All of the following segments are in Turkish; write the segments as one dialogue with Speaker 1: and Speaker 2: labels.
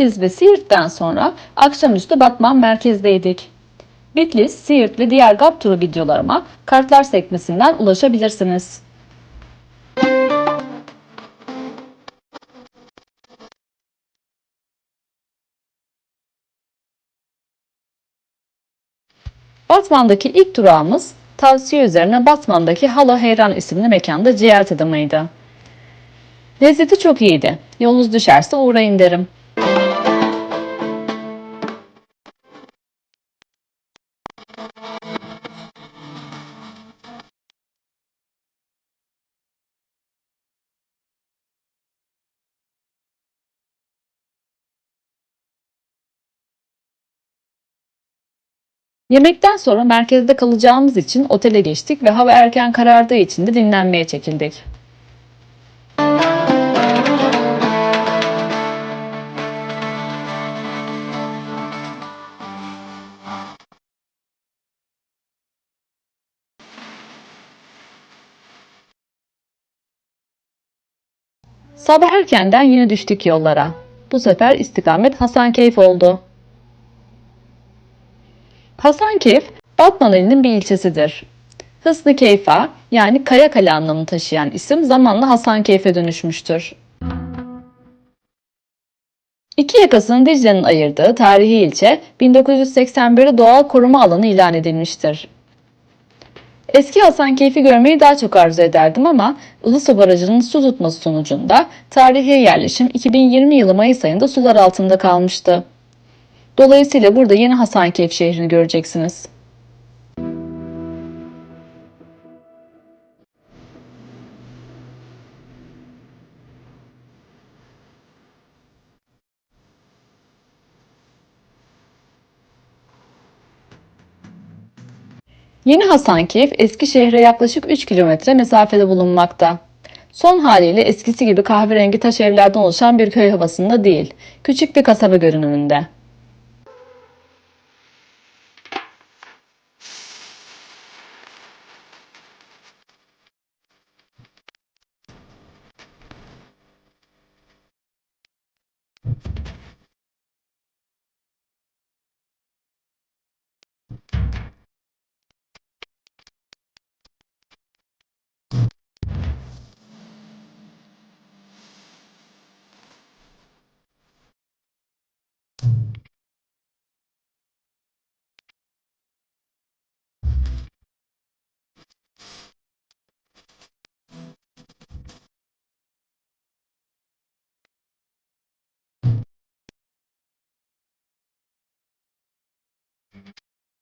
Speaker 1: Bitlis ve Siirt'ten sonra akşamüstü Batman merkezdeydik. Bitlis, Siirt ve diğer GAP turu videolarıma kartlar sekmesinden ulaşabilirsiniz. Batman'daki ilk durağımız tavsiye üzerine Batman'daki Hala Heyran isimli mekanda ciğer tadımıydı. Lezzeti çok iyiydi. Yolunuz düşerse uğrayın derim. Yemekten sonra merkezde kalacağımız için otele geçtik ve hava erken karardığı için de dinlenmeye çekildik. Sabah erkenden yine düştük yollara. Bu sefer istikamet Hasankeyf oldu. Hasankeyf, Batman ilinin bir ilçesidir. Hısnı Keyfa yani Kayakale anlamını taşıyan isim zamanla Hasankeyf'e dönüşmüştür. İki yakasını Dicle'nin ayırdığı tarihi ilçe 1981'de doğal koruma alanı ilan edilmiştir. Eski Hasankeyf'i görmeyi daha çok arzu ederdim ama Ilısu Barajı'nın su tutması sonucunda tarihi yerleşim 2020 yılı Mayıs ayında sular altında kalmıştı. Dolayısıyla burada yeni Hasankeyf şehrini göreceksiniz. Yeni Hasankeyf eski şehre yaklaşık 3 kilometre mesafede bulunmakta. Son haliyle eskisi gibi kahverengi taş evlerden oluşan bir köy havasında değil, küçük bir kasaba görünümünde.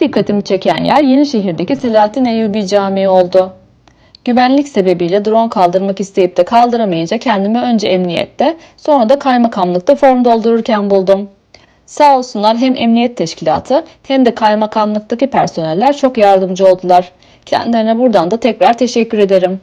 Speaker 1: Dikkatimi çeken yer Yenişehir'deki Selahattin Eyyubi Camii oldu. Güvenlik sebebiyle drone kaldırmak isteyip de kaldıramayınca kendimi önce emniyette sonra da kaymakamlıkta form doldururken buldum. Sağ olsunlar hem emniyet teşkilatı hem de kaymakamlıktaki personeller çok yardımcı oldular. Kendilerine buradan da tekrar teşekkür ederim.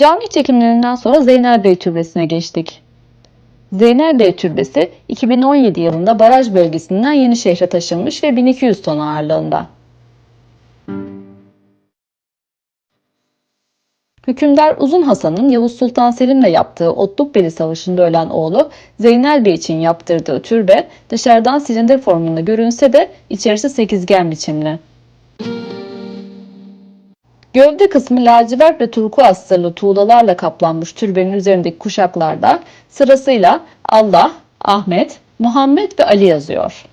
Speaker 1: Cami çekimlerinden sonra Zeynel Bey Türbesi'ne geçtik. Zeynel Bey Türbesi 2017 yılında baraj bölgesinden Yenişehir'e taşınmış ve 1200 ton ağırlığında. Hükümdar Uzun Hasan'ın Yavuz Sultan Selim'le yaptığı Otlukbeli Savaşı'nda ölen oğlu Zeynel Bey için yaptırdığı türbe dışarıdan silindir formunda görünse de içerisi sekizgen biçimli. Gövde kısmı lacivert ve turkuaz sırlı tuğlalarla kaplanmış türbenin üzerindeki kuşaklarda sırasıyla Allah, Ahmet, Muhammed ve Ali yazıyor.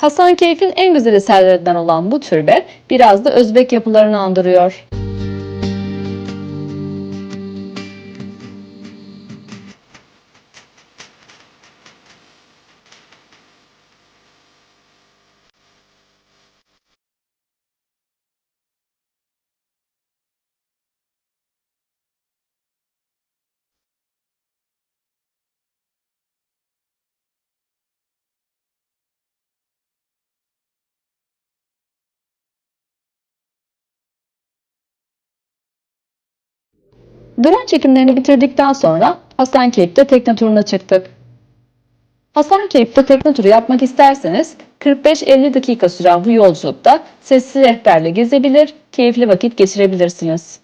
Speaker 1: Hasan Keyf'in en güzel eserlerinden olan bu türbe biraz da Özbek yapılarını andırıyor. Drone çekimlerini bitirdikten sonra Hasankeyf'te tekne turuna çıktık. Hasankeyf'te tekne turu yapmak isterseniz 45-50 dakika süren bu yolculukta sessiz rehberle gezebilir, keyifli vakit geçirebilirsiniz.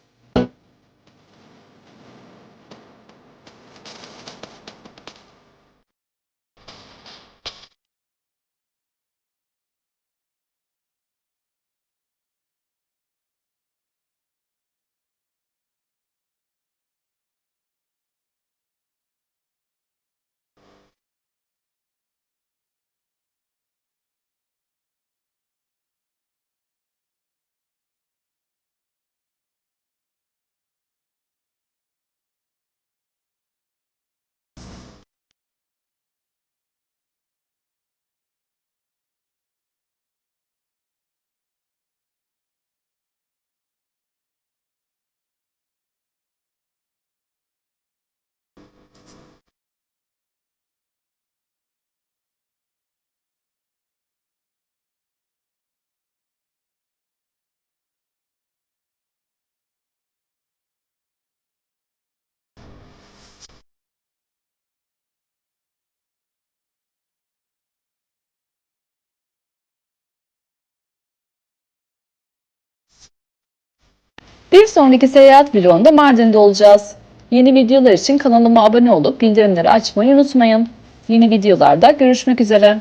Speaker 1: Bir sonraki seyahat vlogunda Mardin'de olacağız. Yeni videolar için kanalıma abone olup bildirimleri açmayı unutmayın. Yeni videolarda görüşmek üzere.